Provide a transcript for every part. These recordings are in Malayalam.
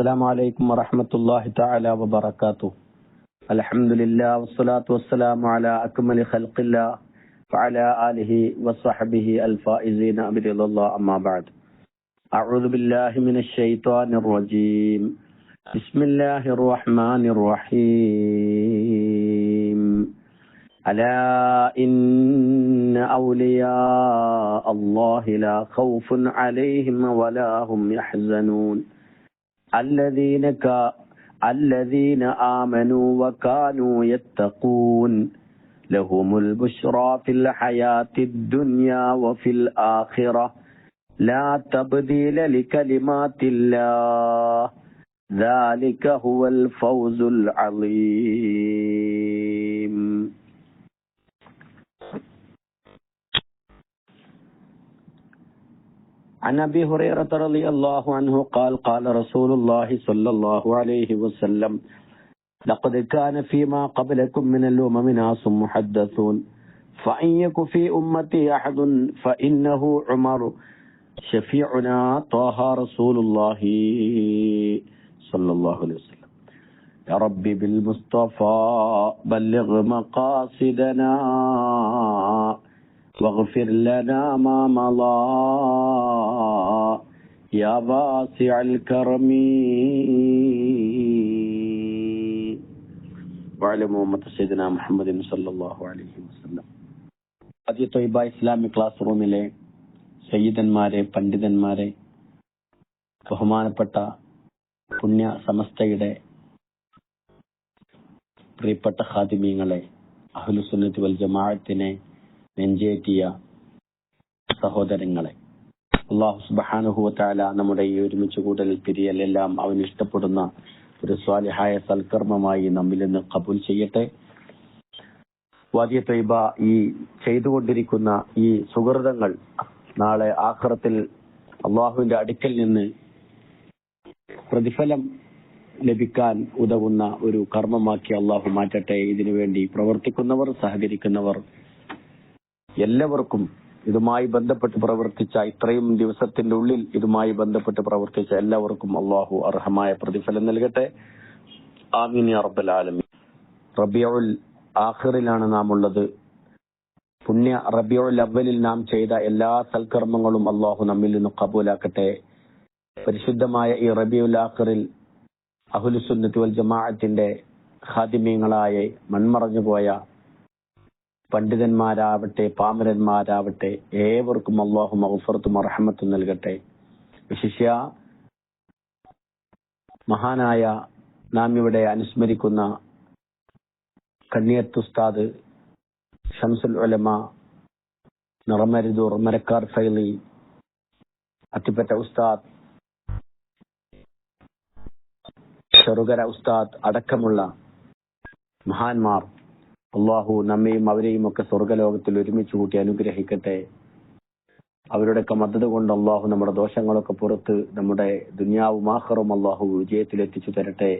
السلام عليكم ورحمة الله تعالى وبركاته. الحمد لله والصلاة والسلام على أكمل خلق الله وعلى آله وصحبه الفائزين برضا الله. أما بعد أعوذ بالله من الشيطان الرجيم. بسم الله الرحمن الرحيم. ألا إن أولياء الله لا خوف عليهم ولا هم يحزنون. الذين ك... الذين آمنوا وكانوا يتقون لهم البشرى في الحياة الدنيا وفي الآخرة. لا تبديل لكلمات الله. ذلك هو الفوز العظيم. عن أبي هريرة رضي الله عنه قال قال رسول الله صلى الله عليه وسلم لقد كان فيما قبلكم من الامم ناس محدثون. فإن يك في أمتي أحد فإنه عمر. شفيعنا طه رسول الله صلى الله عليه وسلم. يا ربي بالمصطفى بلغ مقاصدنا. واغفر لنا ما مضى يا واسع الكرم وعلى محمد سيدنا محمد صلى الله عليه وسلم ആദ്യ തൊയ്ബ ഇസ്ലാമിക് ക്ലാസ് റൂമിലെ സയ്യിദന്മാരെ പണ്ഡിതന്മാരെ ബഹുമാനപ്പെട്ട പുണ്യ സമസ്തയുടെ പ്രിയപ്പെട്ട ഖാദിമീങ്ങളെ അഹ്ലുസുന്നത്ത് വൽ ജമാഅത്തിനെ നെഞ്ചേറ്റിയ സഹോദരങ്ങളെ. അള്ളാഹു സുബാനുഹുവത്താല നമ്മുടെ ഈ ഒരുമിച്ച് കൂടൽ പിരിയലെല്ലാം അവൻ ഇഷ്ടപ്പെടുന്ന ഒരു സ്വാലിഹായ സൽക്കർമ്മമായി നമ്മിൽ നിന്ന് കബൂൽ ചെയ്യട്ടെ. വാദ്യ തൈബ ഈ ചെയ്തുകൊണ്ടിരിക്കുന്ന ഈ സുഹൃതങ്ങൾ നാളെ ആഹ്റത്തിൽ അള്ളാഹുവിന്റെ അടുക്കൽ നിന്ന് പ്രതിഫലം ലഭിക്കാൻ ഉതകുന്ന ഒരു കർമ്മമാക്കി അള്ളാഹു മാറ്റട്ടെ. ഇതിനുവേണ്ടി പ്രവർത്തിക്കുന്നവർ സഹകരിക്കുന്നവർ എല്ലാവർക്കും ഇതുമായി ബന്ധപ്പെട്ട് പ്രവർത്തിച്ച ഇത്രയും ദിവസത്തിന്റെ ഉള്ളിൽ ഇതുമായി ബന്ധപ്പെട്ട് പ്രവർത്തിച്ച എല്ലാവർക്കും അള്ളാഹു അർഹമായ പ്രതിഫലം നൽകട്ടെ. ആമീൻ റബ്ബൽ ആലമീൻ. റബിയുൽ ആഖിറിലാണ് നാം ഉള്ളത് പുണ്യ റബിയുൽ അവലിൽ നാം ചെയ്ത എല്ലാ സൽക്കർമ്മങ്ങളും അള്ളാഹു നമ്മിൽ നിന്ന് കബൂലാക്കട്ടെ പരിശുദ്ധമായ ഈ റബിയുൽ ആഖിറിൽ അഹുലുസുന്നത്തി വൽ ജമാഅത്തിന്റെ ഖാദിമീങ്ങളായ മൺമറഞ്ഞുപോയ പണ്ഡിതന്മാരാവട്ടെ പാമരന്മാരാവട്ടെ ഏവർക്കും അള്ളാഹു മഹഫറത്തും അർഹമത്തും നൽകട്ടെ. വിശിഷ്യ മഹാനായ നാം ഇവിടെ അനുസ്മരിക്കുന്ന കണ്ണിയത്തുസ്താദ് ഷംസുൽ ഉലമ നിറമരുതൂർ മരക്കാർ ഫൈലി അത്തിപ്പറ്റ ഉസ്താദ് ചെറുകര ഉസ്താദ് അടക്കമുള്ള മഹാന്മാർ അള്ളാഹു നമ്മയും അവരെയും ഒക്കെ സ്വർഗലോകത്തിൽ ഒരുമിച്ച് കൂട്ടി അനുഗ്രഹിക്കട്ടെ. അവരുടെയൊക്കെ മദത് കൊണ്ട് അള്ളാഹു നമ്മുടെ ദോഷങ്ങളൊക്കെ പുറത്ത് നമ്മുടെ ദുനിയാവും ആഹറും അള്ളാഹു വിജയത്തിൽ എത്തിച്ചു തരട്ടെ.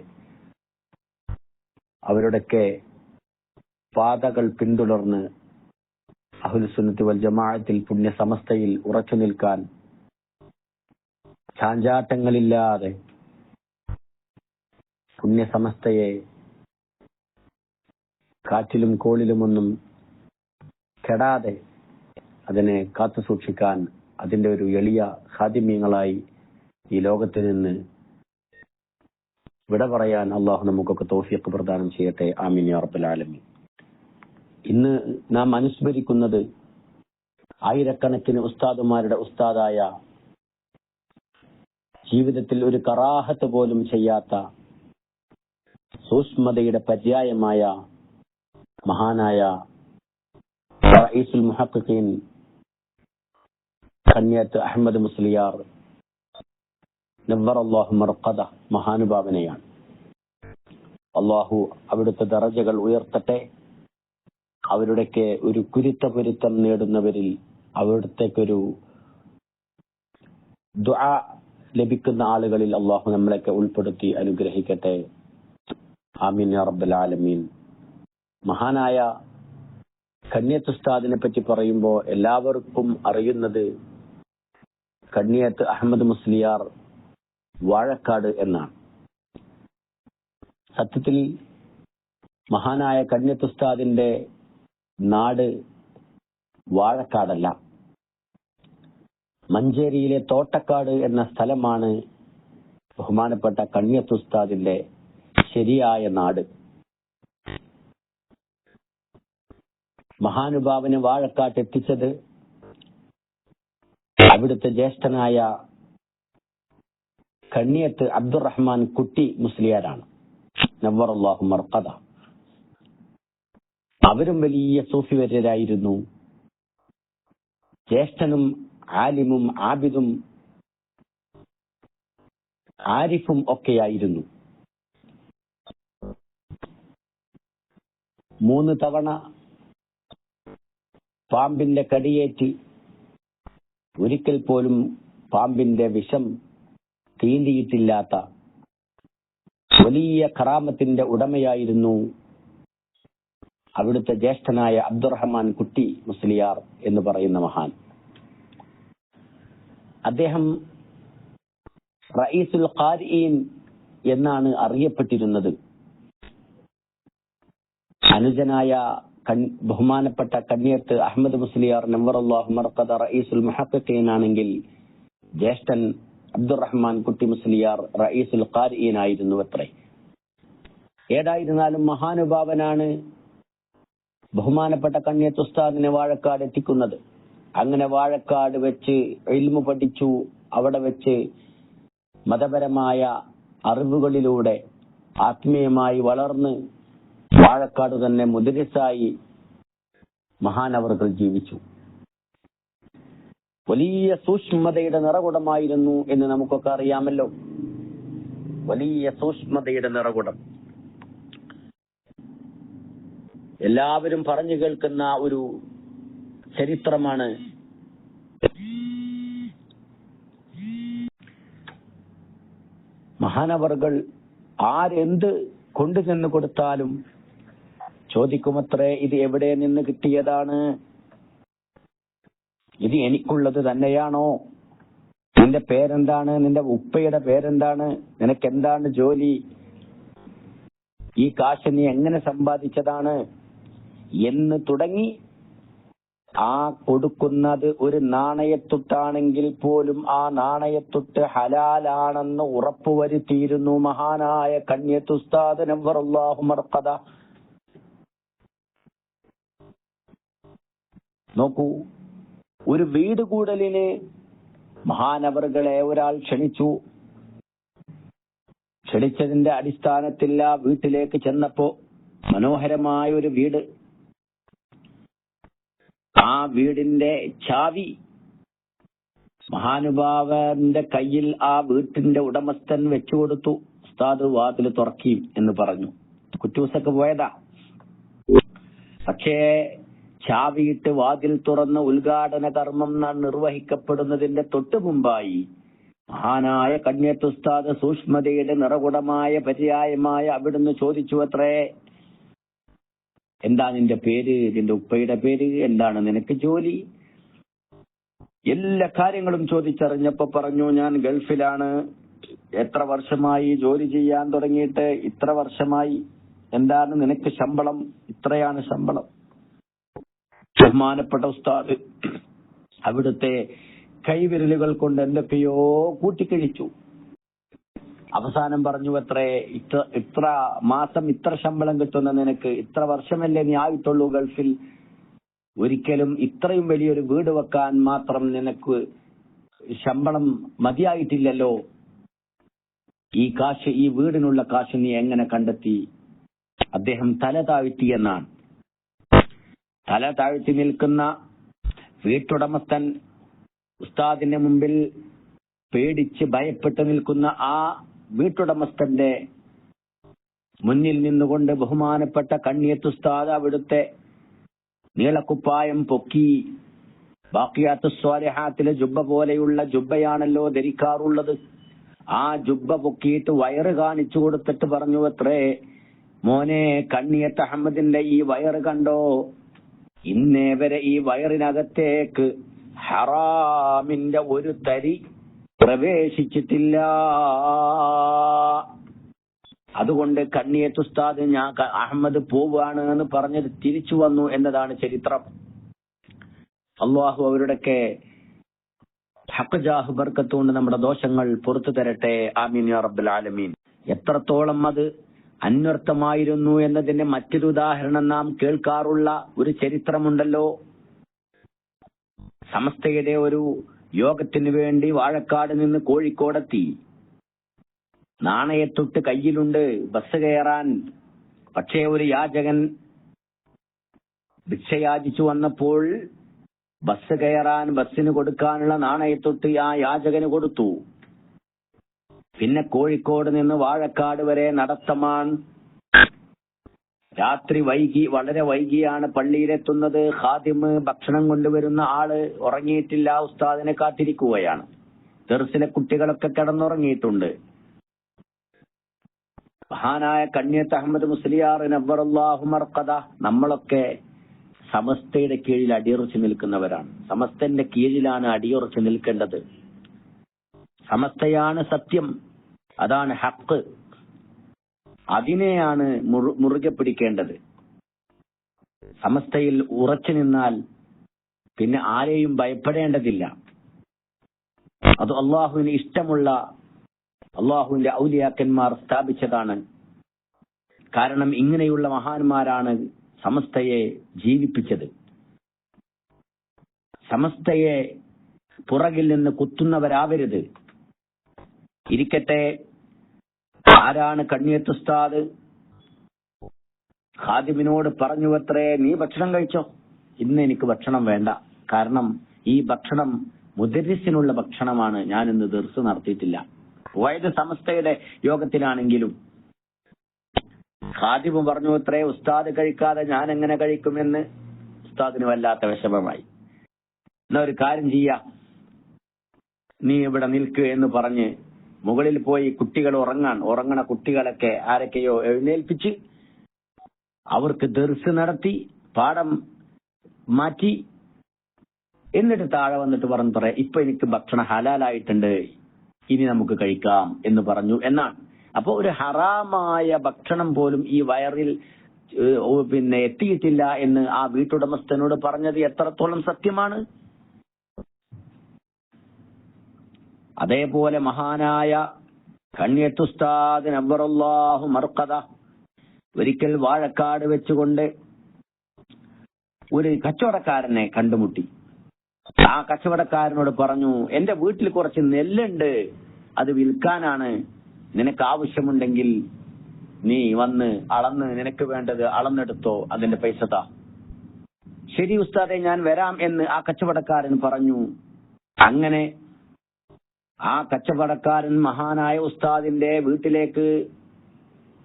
അവരുടെയൊക്കെ പാതകൾ പിന്തുടർന്ന് അഹുൽസുന്നത്ത് വൽ ജമാഅത്തിൽ പുണ്യ സമസ്തയിൽ ഉറച്ചു നിൽക്കാൻ ചാഞ്ചാട്ടങ്ങളില്ലാതെ പുണ്യ സമസ്തയെ കാറ്റിലും കോളിലുമൊന്നും കെടാതെ അതിനെ കാത്തു സൂക്ഷിക്കാൻ അതിന്റെ ഒരു എളിയ ഹാദിമ്യങ്ങളായി ഈ ലോകത്ത് നിന്ന് വിട പറയാൻ അള്ളാഹു നമുക്കൊക്കെ തോഫിയൊക്കെ പ്രദാനം ചെയ്യട്ടെ. ആമീൻ ആലമീൻ. ഇന്ന് നാം അനുസ്മരിക്കുന്നത് ആയിരക്കണക്കിന് ഉസ്താദുമാരുടെ ഉസ്താദായ ജീവിതത്തിൽ ഒരു കറാഹത്ത് പോലും ചെയ്യാത്ത സൂക്ഷ്മതയുടെ പര്യായമായ മഹാനായ മുഹഖഖീൻ കന്യത്ത് അഹമ്മദ് മുസ്ലിയാർ നവ്വറല്ലാഹു മർഖദ മഹാനുഭാവനെയാണ്. അള്ളാഹു അവിടുത്തെ ദറജകൾ ഉയർത്തട്ടെ. അവരുടെയൊക്കെ ഒരു കുരുത്ത പൊരുത്തം നേടുന്നവരിൽ അവിടുത്തേക്കൊരു ദുആ ലഭിക്കുന്ന ആളുകളിൽ അള്ളാഹു നമ്മളെയൊക്കെ ഉൾപ്പെടുത്തി അനുഗ്രഹിക്കട്ടെ. ആമീൻ റബ്ബൽ ആലമീൻ. മഹാനായ കന്യത്ത് ഉസ്താദിനെ പറ്റി പറയുമ്പോൾ എല്ലാവർക്കും അറിയുന്നത് കന്യത്ത് അഹമ്മദ് മുസ്ലിയാർ വാഴക്കാട് എന്നാണ്. സത്യത്തിൽ മഹാനായ കന്യത്തുസ്താദിന്റെ നാട് വാഴക്കാടല്ല. മഞ്ചേരിയിലെ തോട്ടക്കാട് എന്ന സ്ഥലമാണ് ബഹുമാനപ്പെട്ട കന്യത്തുസ്താദിന്റെ ശരിയായ നാട്. മഹാനുഭാവന് വാഴക്കാട്ട് എത്തിച്ചത് അവിടുത്തെ ജ്യേഷ്ഠനായ കണ്ണിയത്ത് അബ്ദുറഹ്മാൻ കുട്ടി മുസ്ലിയാരാണ്. നവറുല്ലാഹു മർക്കഥ അവരും വലിയ സൂഫി വര്യരായിരുന്നു ജ്യേഷ്ഠനും ആലിമും ആബിദും ആരിഫും ഒക്കെയായിരുന്നു. മൂന്ന് തവണ പാമ്പിന്റെ കടിയേറ്റ്. ഒരിക്കൽ പോലും പാമ്പിന്റെ വിഷം തീണ്ടിയിട്ടില്ലാത്ത വലിയ കറാമത്തിന്റെ ഉടമയായിരുന്നു അവിടുത്തെ ജ്യേഷ്ഠനായ അബ്ദുറഹ്മാൻ കുട്ടി മുസ്ലിയാർ എന്ന് പറയുന്ന മഹാൻ. അദ്ദേഹം റയീസുൽ ഖാരിഈൻ എന്നാണ് അറിയപ്പെട്ടിരുന്നത്. അനുജനായ ബഹുമാനപ്പെട്ട കന്യത്ത് അഹമ്മദ് മുസ്ലിയാർ നമ്പറല്ലാഹു മർക്കദ റയീസുൽ മുഹഖഖീൻ ആണെങ്കിൽ ജ്യേഷ്ഠൻ അബ്ദുറഹ്മാൻ കുട്ടി മുസ്ലിയാർ റയീസുൽ ഖാരിഈൻ ആയിരുന്നു അത്രേ. ഏതായിരുന്നാലും മഹാനുഭാവനാണ് ബഹുമാനപ്പെട്ട കണ്ണിയത്ത് ഉസ്താദിനെ വാഴക്കാട് എത്തിക്കുന്നത്. അങ്ങനെ വാഴക്കാട് വെച്ച് ഇൽമു പഠിച്ചു. അവിടെ വെച്ച് മതപരമായ അറിവുകളിലൂടെ ആത്മീയമായി വളർന്ന് വാഴക്കാട് തന്നെ മുതിരസായി മഹാനവറുകൾ ജീവിച്ചു. വലിയ സൂക്ഷ്മതയുടെ നിറകുടമായിരുന്നു എന്ന് നമുക്കൊക്കെ അറിയാമല്ലോ. വലിയ സൂക്ഷ്മതയുടെ നിറകുടം. എല്ലാവരും പറഞ്ഞു കേൾക്കുന്ന ഒരു ചരിത്രമാണ്. മഹാനവറുകൾ ആരെന്ത് കൊണ്ടുചെന്ന് കൊടുത്താലും ചോദിക്കുമത്രേ ഇത് എവിടെ നിന്ന് കിട്ടിയതാണ്? ഇത് എനിക്കുള്ളത് തന്നെയാണോ? നിന്റെ പേരെന്താണ്? നിന്റെ ഉപ്പയുടെ പേരെന്താണ്? നിനക്ക് എന്താണ് ജോലി? ഈ കാശ് നീ എങ്ങനെ സമ്പാദിച്ചതാണ്? എന്ന് തുടങ്ങി. ആ കൊടുക്കുന്നത് ഒരു നാണയത്തുട്ടാണെങ്കിൽ പോലും ആ നാണയത്തുട്ട് ഹലാലാണെന്ന് ഉറപ്പുവരുത്തിയിരുന്നു മഹാനായ കണ്യത്തുസ്താദ് അള്ളാഹു മർക്കദ. നോക്കൂ ഒരു വീട് കൂടലിന് മഹാനവറുകളെ ഒരാൾ ക്ഷണിച്ചു. ക്ഷണിച്ചതിന്റെ അടിസ്ഥാനത്തിൽ ആ വീട്ടിലേക്ക് ചെന്നപ്പോ മനോഹരമായ ഒരു വീട്. ആ വീടിന്റെ ചാവി മഹാനുഭാവന്റെ കയ്യിൽ ആ വീട്ടിന്റെ ഉടമസ്ഥൻ വെച്ചു കൊടുത്തു. ഉസ്താദ് വാതിൽ തുറക്കി എന്ന് പറഞ്ഞു. കുറ്റൂസൊക്കെ പോയതാ. പക്ഷേ ചാവിയിട്ട് വാതിൽ തുറന്ന് ഉദ്ഘാടന കർമ്മം നിർവഹിക്കപ്പെടുന്നതിന്റെ തൊട്ടു മുമ്പായി മഹാനായ കന്യത്തുസ്താദ് സൂക്ഷ്മതയുടെ നിറകുടമായ പര്യായമായ അവിടുന്ന് ചോദിച്ചു അത്രേ എന്താ നിന്റെ പേര്? നിന്റെ ഉപ്പയുടെ പേര്? എന്താണ് നിനക്ക് ജോലി? എല്ലാ കാര്യങ്ങളും ചോദിച്ചറിഞ്ഞപ്പോ പറഞ്ഞു ഞാൻ ഗൾഫിലാണ്. എത്ര വർഷമായി ജോലി ചെയ്യാൻ തുടങ്ങിയിട്ട്? ഇത്ര വർഷമായി. എന്താണ് നിനക്ക് ശമ്പളം? ഇത്രയാണ് ശമ്പളം. ബഹുമാനപ്പെട്ട ഉസ്താദ് അവിടുത്തെ കൈവിരലുകൾ കൊണ്ട് എന്തൊക്കെയോ കൂട്ടിക്കഴിച്ചു. അവസാനം പറഞ്ഞു അത്രേ ഇത്ര ഇത്ര മാസം ഇത്ര ശമ്പളം കിട്ടുന്ന നിനക്ക് ഇത്ര വർഷമല്ലേ നീ ആയിട്ടുള്ളൂ ഗൾഫിൽ? ഒരിക്കലും ഇത്രയും വലിയൊരു വീട് വെക്കാൻ മാത്രം നിനക്ക് ശമ്പളം മതിയായിട്ടില്ലല്ലോ. ഈ കാശ് ഈ വീടിനുള്ള കാശ് നീ എങ്ങനെ കണ്ടെത്തി? അദ്ദേഹം തല താഴ്ത്തി എന്നാണ്. തല താഴ്ത്തി നിൽക്കുന്ന വീട്ടുടമസ്ഥൻ ഉസ്താദിന്റെ മുമ്പിൽ പേടിച്ച് ഭയപ്പെട്ട് നിൽക്കുന്ന ആ വീട്ടുടമസ്ഥന്റെ മുന്നിൽ നിന്നുകൊണ്ട് ബഹുമാനപ്പെട്ട കണ്ണിയത്ത് ഉസ്താദ് അവിടുത്തെ നീളക്കുപ്പായം പൊക്കി ബാക്കിയാത്ത സ്വാലിഹാത്തിലെ ജുബ്ബ പോലെയുള്ള ജുബ്ബയാണല്ലോ ധരിക്കാറുള്ളത്. ആ ജുബ്ബ പൊക്കിയിട്ട് വയറ് കാണിച്ചു കൊടുത്തിട്ട് പറഞ്ഞു അത്രേ മോനെ കണ്ണിയത്ത് അഹമ്മദിന്റെ ഈ വയറ് കണ്ടോ? ഇന്നേ വരെ ഈ വയറിനകത്തേക്ക് ഹറാമിന്റെ ഒരു തരി പ്രവേശിച്ചിട്ടില്ല. അതുകൊണ്ട് കണ്ണിയത്ത് ഉസ്താദ് ഞാൻ അഹമ്മദ് പോവാണ് എന്ന് പറഞ്ഞത് തിരിച്ചു വന്നു എന്നതാണ് ചരിത്രം. അള്ളാഹു അവരുടെയൊക്കെ ഹക്കജാഹ് ബർക്കത്തുകൊണ്ട് നമ്മുടെ ദോഷങ്ങൾ പുറത്തു തരട്ടെ. ആമീൻ അറബുൽ ആലമീൻ. എത്രത്തോളം അത് അന്വർത്ഥമായിരുന്നു എന്നതിന്റെ മറ്റൊരു ഉദാഹരണം നാം കേൾക്കാറുള്ള ഒരു ചരിത്രമുണ്ടല്ലോ. സമസ്തയുടെ ഒരു യോഗത്തിന് വേണ്ടി വാഴക്കാട് നിന്ന് കോഴിക്കോടെത്തി. നാണയത്തൊട്ട് കയ്യിലുണ്ട് ബസ് കയറാൻ. പക്ഷേ ഒരു യാചകൻ ഭിക്ഷയാചിച്ചു വന്നപ്പോൾ ബസ് കയറാൻ ബസ്സിന് കൊടുക്കാനുള്ള നാണയത്തൊട്ട് ആ യാചകന് കൊടുത്തു. പിന്നെ കോഴിക്കോട് നിന്ന് വാഴക്കാട് വരെ നടത്തമാൻ രാത്രി വൈകി വളരെ വൈകിയാണ് പള്ളിയിലെത്തുന്നത്. ഖാദിമ് ഭക്ഷണം കൊണ്ടുവരുന്ന ആൾ ഉറങ്ങിയിട്ടില്ല ഉസ്താദിനെ കാത്തിരിക്കുകയാണ്. തെർസിലെ കുട്ടികളൊക്കെ കിടന്നുറങ്ങിയിട്ടുണ്ട്. മഹാനായ കണ്യത്ത് അഹമ്മദ് മുസ്ലിയാർ നബ്ബറുല്ലാഹു മർക്കദ നമ്മളൊക്കെ സമസ്തയുടെ കീഴിൽ അടിയുറച്ചു നിൽക്കുന്നവരാണ്. സമസ്തന്റെ കീഴിലാണ് അടിയുറച്ചു നിൽക്കേണ്ടത്. സമസ്തയാണ് സത്യം. അതാണ് ഹക്ക്. അതിനെയാണ് മുറു- മുറുകെ പിടിക്കേണ്ടത്. സമസ്തയിൽ ഉറച്ചു നിന്നാൽ പിന്നെ ആരെയും ഭയപ്പെടേണ്ടതില്ല. അത് അള്ളാഹുവിന് ഇഷ്ടമുള്ള അള്ളാഹുവിന്റെ ഔലിയാക്കന്മാർ സ്ഥാപിച്ചതാണ്. കാരണം ഇങ്ങനെയുള്ള മഹാന്മാരാണ് സമസ്തയെ ജീവിപ്പിച്ചത്. സമസ്തയെ പുറകിൽ നിന്ന് കുത്തുന്നവരാവരുത്. ഇരിക്കട്ടെ ആരാണ് കണ്ണിയത്ത് ഉസ്താദ്? ഖാദിമിനോട് പറഞ്ഞു അത്രേ നീ ഭക്ഷണം കഴിച്ചോ? ഇന്ന് എനിക്ക് ഭക്ഷണം വേണ്ട. കാരണം ഈ ഭക്ഷണം മുദരിസിനുള്ള ഭക്ഷണമാണ്. ഞാൻ ഇന്ന് ദർസ് നടത്തിയിട്ടില്ല. വൈദ്യ സമസ്തയുടെ യോഗത്തിലാണെങ്കിലും ഖാദിമ് പറഞ്ഞു അത്രേ ഉസ്താദ് കഴിക്കാതെ ഞാൻ എങ്ങനെ കഴിക്കുമെന്ന് ഉസ്താദിന് വല്ലാത്ത വിഷമമായി. എന്നാ ഒരു കാര്യം ചെയ്യാം. നീ ഇവിടെ നിൽക്ക് എന്ന് പറഞ്ഞ് മുകളിൽ പോയി കുട്ടികൾ ഉറങ്ങാൻ ഉറങ്ങണ കുട്ടികളൊക്കെ ആരൊക്കെയോ എഴുന്നേൽപ്പിച്ച് അവർക്ക് ദർസ് നടത്തി പാഠം മാറ്റി എന്നിട്ട് താഴെ വന്നിട്ട് പറഞ്ഞു പറയാം ഇപ്പൊ എനിക്ക് ഭക്ഷണം ഹലാലായിട്ടുണ്ട്. ഇനി നമുക്ക് കഴിക്കാം എന്ന് പറഞ്ഞു എന്നാണ്. അപ്പോൾ ഒരു ഹറാമായ ഭക്ഷണം പോലും ഈ വയറിൽ പിന്നെ എത്തിയിട്ടില്ല എന്ന് ആ വീട്ടുടമസ്ഥനോട് പറഞ്ഞത് എത്രത്തോളം സത്യമാണ്? അതേപോലെ മഹാനായ കണ്യത്തുസ്താദ് നബ്ബറുല്ലാഹു മർക്കഥ ഒരിക്കൽ വാഴക്കാട് വെച്ചുകൊണ്ട് ഒരു കച്ചവടക്കാരനെ കണ്ടുമുട്ടി. ആ കച്ചവടക്കാരനോട് പറഞ്ഞു എന്റെ വീട്ടിൽ കുറച്ച് നെല്ലുണ്ട് അത് വിൽക്കാനാണ് നിനക്ക് ആവശ്യമുണ്ടെങ്കിൽ നീ വന്ന് അളന്ന് നിനക്ക് വേണ്ടത് അളന്നെടുത്തോ അതിന്റെ പൈസ താ. ശരി ഉസ്താദെ ഞാൻ വരാം എന്ന് ആ കച്ചവടക്കാരൻ പറഞ്ഞു. അങ്ങനെ ആ കച്ചവടക്കാരൻ മഹാനായ ഉസ്താദിന്റെ വീട്ടിലേക്ക്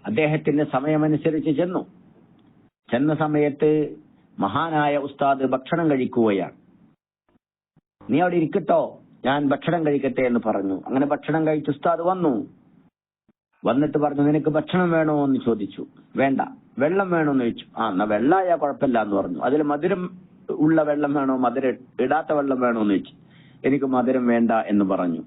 അദ്ദേഹത്തിന്റെ സമയമനുസരിച്ച് ചെന്നു. ചെന്ന സമയത്ത് മഹാനായ ഉസ്താദ് ഭക്ഷണം കഴിക്കുകയാണ്. നീ അവിടെ ഇരിക്കട്ടോ ഞാൻ ഭക്ഷണം കഴിക്കട്ടെ എന്ന് പറഞ്ഞു. അങ്ങനെ ഭക്ഷണം കഴിച്ച് ഉസ്താദ് വന്നു. വന്നിട്ട് പറഞ്ഞു നിനക്ക് ഭക്ഷണം വേണോ എന്ന് ചോദിച്ചു. വേണ്ട വെള്ളം വേണോ എന്ന് ചോദിച്ചു. ആ എന്നാ വെള്ളമായ കുഴപ്പമില്ല എന്ന് പറഞ്ഞു. അതിൽ മധുരം ഉള്ള വെള്ളം വേണോ? മധുരം ഇടാത്ത വെള്ളം വേണോ എന്ന് ചോദിച്ചു. എനിക്ക് മധുരം വേണ്ട എന്ന് പറഞ്ഞു.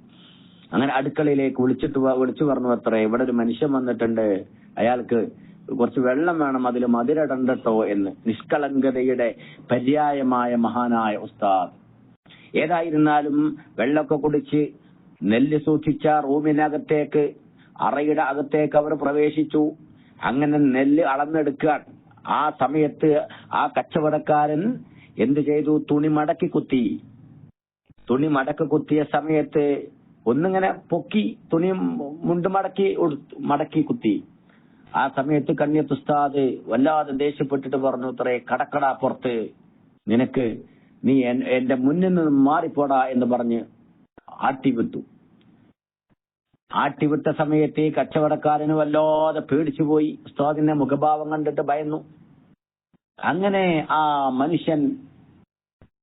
അങ്ങനെ അടുക്കളയിലേക്ക് വിളിച്ചിട്ട് വിളിച്ചു പറഞ്ഞു അത്രേ ഇവിടെ ഒരു മനുഷ്യൻ വന്നിട്ടുണ്ട്. അയാൾക്ക് കുറച്ച് വെള്ളം വേണം അതിൽ മധുരടണ്ടട്ടോ എന്ന്. നിഷ്കളങ്കതയുടെ പര്യായമായ മഹാനായ ഉസ്താദ്. ഏതായിരുന്നാലും വെള്ളമൊക്കെ കുടിച്ച് നെല്ല് സൂക്ഷിച്ച റൂമിനകത്തേക്ക് അറയുടെ അകത്തേക്ക് അവർ പ്രവേശിച്ചു. അങ്ങനെ നെല്ല് അളന്നെടുക്കാൻ ആ സമയത്ത് ആ കച്ചവടക്കാരൻ എന്ത് ചെയ്തു? തുണി മടക്കി കുത്തി. തുണി മടക്കി കുത്തിയ സമയത്ത് ഒന്നിങ്ങനെ പൊക്കി തുണിയും മുണ്ട് മടക്കി മടക്കി കുത്തി. ആ സമയത്ത് കണ്യത്ത് ഉസ്താദ് വല്ലാതെ ദേഷ്യപ്പെട്ടിട്ട് പറഞ്ഞു അത്രേ കടക്കട പുറത്ത്. നിനക്ക് നീ എന്റെ മുന്നിൽ നിന്ന് മാറിപ്പോടാ എന്ന് പറഞ്ഞ് ആട്ടിവിട്ടു. ആട്ടിവിട്ട സമയത്ത് കച്ചവടക്കാരന് വല്ലാതെ പേടിച്ചുപോയി. ഉസ്താദിന്റെ മുഖഭാവം കണ്ടിട്ട് ഭയന്നു. അങ്ങനെ ആ മനുഷ്യൻ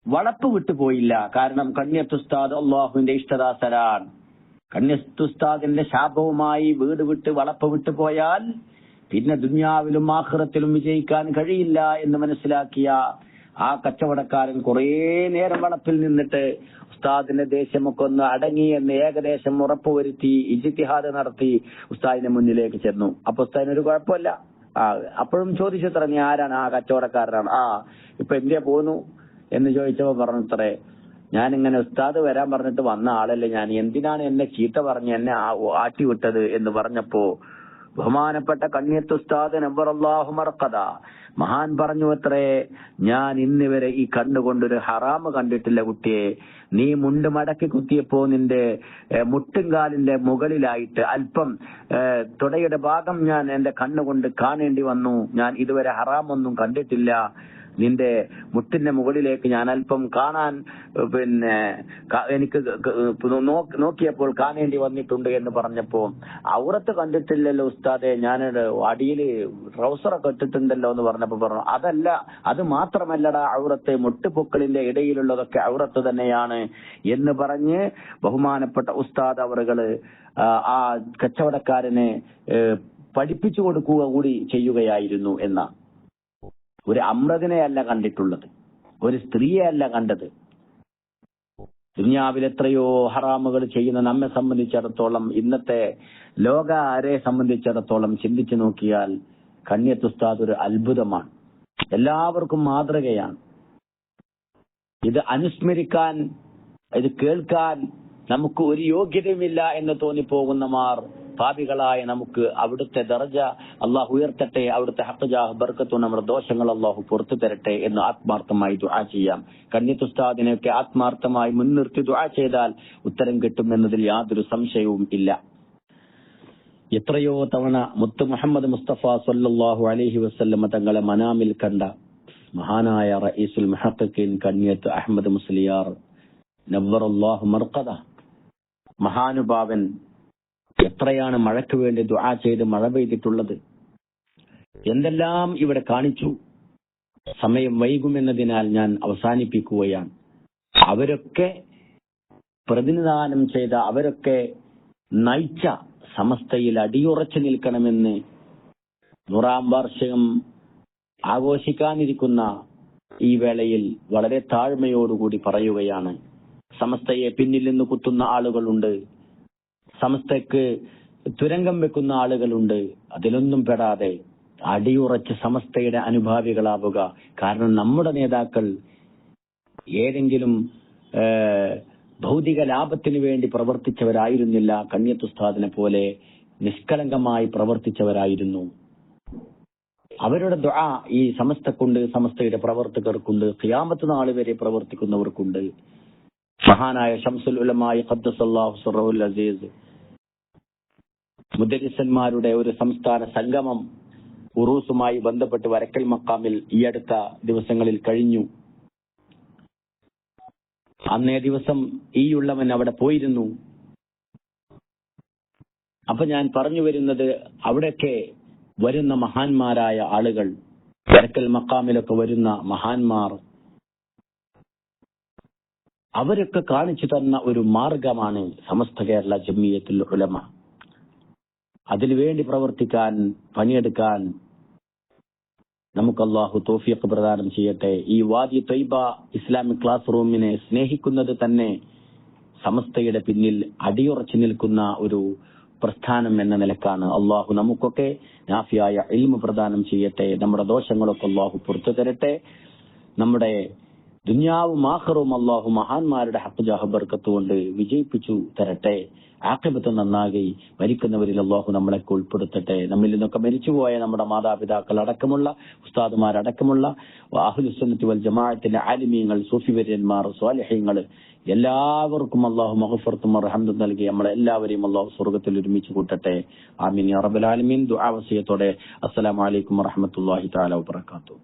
വളപ്പ് വിട്ടുപോയില്ല കാരണം കണ്യത്തുസ്താദ് അള്ളാഹുവിന്റെ ഇഷ്ടദാസരാൻ കണ്യത്തുസ്താദിന്റെ ശാപവുമായി വീട് വിട്ട് വളപ്പ് വിട്ടുപോയാൽ പിന്നെ ദുന്യാവിലും ആഹ്റത്തിലും വിജയിക്കാൻ കഴിയില്ല എന്ന് മനസ്സിലാക്കിയ ആ കച്ചവടക്കാരൻ കുറേ നേരം വളപ്പിൽ നിന്നിട്ട് ഉസ്താദിന്റെ ദേഷ്യമൊക്കെ ഒന്ന് അടങ്ങി എന്ന് ഏകദേശം ഉറപ്പുവരുത്തി ഇജിത്തിഹാദ് നടത്തി ഉസ്താദിന്റെ മുന്നിലേക്ക് ചെന്നു. അപ്പൊ ഉസ്താദിന് ഒരു കുഴപ്പമില്ല. ആ അപ്പോഴും ചോദിച്ചത്ര നീ ആരാണ് ആ കച്ചവടക്കാരനാണ്? ആ ഇപ്പൊ എന്തിയാ പോന്നു എന്ന് ചോദിച്ചപ്പോ പറഞ്ഞത്രേ ഇങ്ങനെ ഉസ്താദ് വരാൻ പറഞ്ഞിട്ട് വന്ന ആളല്ലേ ഞാൻ എന്തിനാണ് എന്നെ ചീത്ത പറഞ്ഞ് എന്നെ ആ- ആട്ടി വിട്ടത് എന്ന് പറഞ്ഞപ്പോ ബഹുമാനപ്പെട്ട കണ്ണിയത്ത് ഉസ്താദ് നബ്ബറല്ലാഹു മർക്കത മഹാൻ പറഞ്ഞു അത്രേ ഞാൻ ഇന്ന് വരെ ഈ കണ്ണുകൊണ്ടൊരു ഹറാമ് കണ്ടിട്ടില്ല കുട്ടിയെ. നീ മുണ്ട് മടക്കി കുത്തിയപ്പോ നിന്റെ മുട്ടുംകാലിന്റെ മുകളിലായിട്ട് അല്പം തുടയുടെ ഭാഗം ഞാൻ എന്റെ കണ്ണുകൊണ്ട് കാണേണ്ടി വന്നു. ഞാൻ ഇതുവരെ ഹറാമൊന്നും കണ്ടിട്ടില്ല. നിന്റെ മുത്തിന്റെ മുകളിലേക്ക് ഞാൻ അല്പം കാണാൻ പിന്നെ എനിക്ക് നോക്കിയപ്പോൾ കാണേണ്ടി വന്നിട്ടുണ്ട് എന്ന് പറഞ്ഞപ്പോ ഔറത്ത് കണ്ടിട്ടില്ലല്ലോ ഉസ്താദെ ഞാൻ അടിയിൽ ട്രൗസറൊക്കെ ഇട്ടിട്ടുണ്ടല്ലോ എന്ന് പറഞ്ഞപ്പോ പറഞ്ഞു അതല്ല അത് മാത്രമല്ലടാ ഔറത്ത് മുട്ടുപൊക്കളിന്റെ ഇടയിലുള്ളതൊക്കെ ഔറത്ത് തന്നെയാണ് എന്ന് പറഞ്ഞ് ബഹുമാനപ്പെട്ട ഉസ്താദ് അവറുകൾ ആ, കച്ചവടക്കാരനെ പഠിപ്പിച്ചു കൊടുക്കുക കൂടി ചെയ്യുകയായിരുന്നു എന്ന ഒരു അമ്രതിനെ അല്ല കണ്ടിട്ടുള്ളത് ഒരു സ്ത്രീയെ അല്ല കണ്ടത്. ദുനിയാവിൽ എത്രയോ ഹറാമുകൾ ചെയ്യുന്ന നമ്മെ സംബന്ധിച്ചിടത്തോളം ഇന്നത്തെ ലോക ആരെ സംബന്ധിച്ചിടത്തോളം ചിന്തിച്ചു നോക്കിയാൽ കണ്യത്ത് ഒരു അത്ഭുതമാണ്. എല്ലാവർക്കും മാതൃകയാണ്. ഇത് അനുസ്മരിക്കാൻ ഇത് കേൾക്കാൻ നമുക്ക് ഒരു യോഗ്യതയുമില്ല എന്ന് തോന്നിപ്പോകുന്നമാർ പാപികളായ നമുക്ക് അവിടുത്തെ ദർജ അള്ളാഹു ഉയർത്തട്ടെ അവിടുത്തെ ഹക്കജാഹ് ബർക്കത്തു നമ്മുടെ ദോഷങ്ങൾ അള്ളാഹു പുറത്തു തരട്ടെ എന്ന് ആത്മാർത്ഥമായി ദുആ ചെയ്യാം. കന്യത്തുസ്താദിനെയൊക്കെ ആത്മാർത്ഥമായി മുൻനിർത്തി ദുആ ചെയ്താൽ ഉത്തരം കിട്ടും എന്നതിൽ യാതൊരു സംശയവും ഇല്ല. എത്രയോ തവണ മുത്ത് മുഹമ്മദ് മുസ്തഫ സല്ലല്ലാഹു അലൈഹി വസല്ലമ തങ്ങളെ മനാമിൽ കണ്ട മഹാനായ റഈസുൽ മഹത്തക്കീൻ കണ്യത്ത് അഹമ്മദ് മുസ്ലിയാർ നവ്വറല്ലാഹു മർഖദ മഹാനുഭാവൻ എത്രയാണ് മഴയ്ക്ക് വേണ്ടി ദുആ ചെയ്ത് മഴ പെയ്തിട്ടുള്ളത്? എന്തെല്ലാം ഇവിടെ കാണിച്ചു? സമയം വൈകുമെന്നതിനാൽ ഞാൻ അവസാനിപ്പിക്കുകയാണ്. അവരൊക്കെ പ്രതിനിധാനം ചെയ്ത അവരൊക്കെ നയിച്ച സമസ്തയിൽ അടിയുറച്ചു നിൽക്കണമെന്ന് നൂറാം വാർഷികം ആഘോഷിക്കാനിരിക്കുന്ന ഈ വേളയിൽ വളരെ താഴ്മയോടുകൂടി പറയുകയാണ്. സമസ്തയെ പിന്നിൽ നിന്ന് കുത്തുന്ന ആളുകളുണ്ട്. സമസ്തക്ക് തുരങ്കം വെക്കുന്ന ആളുകളുണ്ട്. അതിലൊന്നും പെടാതെ അടിയുറച്ച് സമസ്തയുടെ അനുഭാവികളാവുക. കാരണം നമ്മുടെ നേതാക്കൾ ഏതെങ്കിലും ഭൗതിക ലാഭത്തിന് വേണ്ടി പ്രവർത്തിച്ചവരായിരുന്നില്ല. കണ്യത്തുസ്താദിനെ പോലെ നിഷ്കളങ്കമായി പ്രവർത്തിച്ചവരായിരുന്നു. അവരുടെ ദുആ ഈ സമസ്തക്കുണ്ട് സമസ്തയുടെ പ്രവർത്തകർക്കുണ്ട് ഖിയാമത്ത് നാൾ വരെ പ്രവർത്തിക്കുന്നവർക്കുണ്ട്. മഹാനായ ഷംസുൽ ഉലമായി ഖദ്ദസല്ലാഹു സുറവുൽ അസീസ് മുദരിസന്മാരുടെ ഒരു സംസ്ഥാന സംഗമം ഉറൂസുമായി ബന്ധപ്പെട്ട് വരക്കൽ മക്കാമിൽ ഈ അടുത്ത ദിവസങ്ങളിൽ കഴിഞ്ഞു. അന്നേ ദിവസം ഈ ഉള്ളവൻ അവിടെ പോയിരുന്നു. അപ്പൊ ഞാൻ പറഞ്ഞു വരുന്നത് അവിടെയൊക്കെ വരുന്ന മഹാന്മാരായ ആളുകൾ വരക്കൽ മക്കാമിലൊക്കെ വരുന്ന മഹാന്മാർ അവരൊക്കെ കാണിച്ചു തന്ന ഒരു മാർഗമാണ് സമസ്ത കേരള ജമ്മിയത്തിൽ ഉലമ. അതിനുവേണ്ടി പ്രവർത്തിക്കാൻ പണിയെടുക്കാൻ നമുക്ക് അള്ളാഹു തോഫിയൊക്കെ പ്രദാനം ചെയ്യട്ടെ. ഈ വാദി തൈബ ഇസ്ലാമിക് ക്ലാസ് റൂമിനെ സ്നേഹിക്കുന്നത് തന്നെ സമസ്തയുടെ പിന്നിൽ അടിയുറച്ചു നിൽക്കുന്ന ഒരു പ്രസ്ഥാനം എന്ന നിലക്കാണ്. അള്ളാഹു നമുക്കൊക്കെ നാഫിയായ ഇൽമ പ്രദാനം ചെയ്യട്ടെ. നമ്മുടെ ദോഷങ്ങളൊക്കെ അള്ളാഹു പുറത്തു തരട്ടെ നമ്മുടെ ദുന്യാവും ആഹ്റവും അള്ളാഹു മഹാന്മാരുടെ ഹക്കുജാഹ് ബർക്കത്ത് കൊണ്ട് വിജയിപ്പിച്ചു തരട്ടെ. ആക്രമത്തെ നന്നാകി മരിക്കുന്നവരിൽ അള്ളാഹു നമ്മളൊക്കെ ഉൾപ്പെടുത്തട്ടെ. നമ്മിൽ നിന്നൊക്കെ മരിച്ചുപോയ നമ്മുടെ മാതാപിതാക്കൾ അടക്കമുള്ള ഉസ്താദുമാരടക്കമുള്ള അഹുലുസന്നത്തി വൽ ജമാഅത്തിന്റെ ആലിമീങ്ങൾ സൂഫിവര്യന്മാർ സ്വാലിഹ്യങ്ങൾ എല്ലാവർക്കും അള്ളാഹു മഹഫർത്തും റഹമത്തും നൽകി നമ്മളെ എല്ലാവരെയും അള്ളാഹു സ്വർഗത്തിൽ ഒരുമിച്ച് കൂട്ടട്ടെ. ആമീൻ അറബലാലിമീൻ റബ്ബൽ ആലമീൻ. വറഹമത്തല്ലാഹി താല അസ്സലാമു